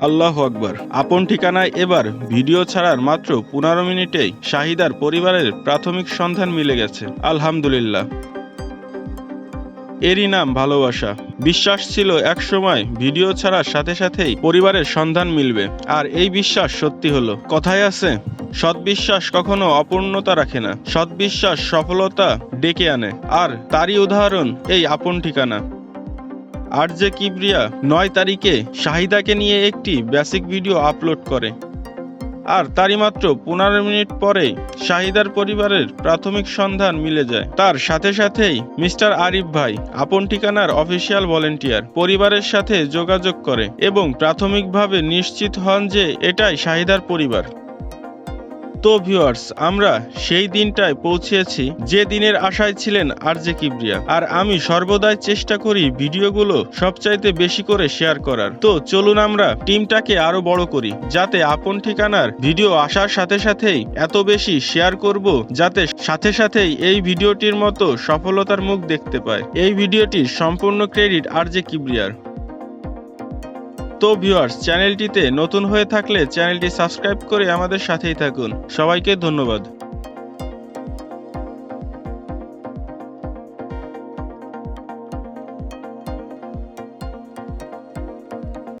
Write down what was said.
আল্লাহ আকবর। আপন ঠিকানায় এবার ভিডিও ছাড়ার মাত্র পনেরো মিনিটেই শাহিদার পরিবারের প্রাথমিক সন্ধান মিলে গেছে। আলহামদুলিল্লাহ। এরই নাম ভালোবাসা। বিশ্বাস ছিল একসময় ভিডিও ছাড়ার সাথে সাথেই পরিবারের সন্ধান মিলবে। আর এই বিশ্বাস সত্যি হলো। কথায় আছে সৎবিশ্বাস কখনো অপূর্ণতা রাখে না। সৎবিশ্বাস সফলতা ডেকে আনে। আর তারই উদাহরণ এই আপন ঠিকানা। আর যে কিবরিয়া নয় তারিখে শাহিদাকে নিয়ে একটি বেসিক ভিডিও আপলোড করে। আর তারই মাত্র পনেরো মিনিট পরে শাহিদার পরিবারের প্রাথমিক সন্ধান মিলে যায়। তার সাথে সাথেই মিস্টার আরিফ ভাই আপন ঠিকানার অফিসিয়াল ভলেন্টিয়ার পরিবারের সাথে যোগাযোগ করে এবং প্রাথমিকভাবে নিশ্চিত হন যে এটাই শাহিদার পরিবার। তো ভিউয়ার্স আমরা সেই দিনটায় পৌঁছেছি যে দিনের আশায় ছিলেন আর যে কিবরিয়া। আর আমি সর্বদাই চেষ্টা করি ভিডিওগুলো সবচাইতে বেশি করে শেয়ার করার। তো চলুন আমরা টিমটাকে আরও বড় করি, যাতে আপন ঠিকানার ভিডিও আসার সাথে সাথেই এত বেশি শেয়ার করব, যাতে সাথে সাথেই এই ভিডিওটির মতো সফলতার মুখ দেখতে পায়। এই ভিডিওটির সম্পূর্ণ ক্রেডিট আর যে কিবরিয়ার। তো ভিউয়ার্স চ্যানেলটিতে নতুন হয়ে থাকলে চ্যানেলটি সাবস্ক্রাইব করে আমাদের সাথেই থাকুন। সবাইকে ধন্যবাদ।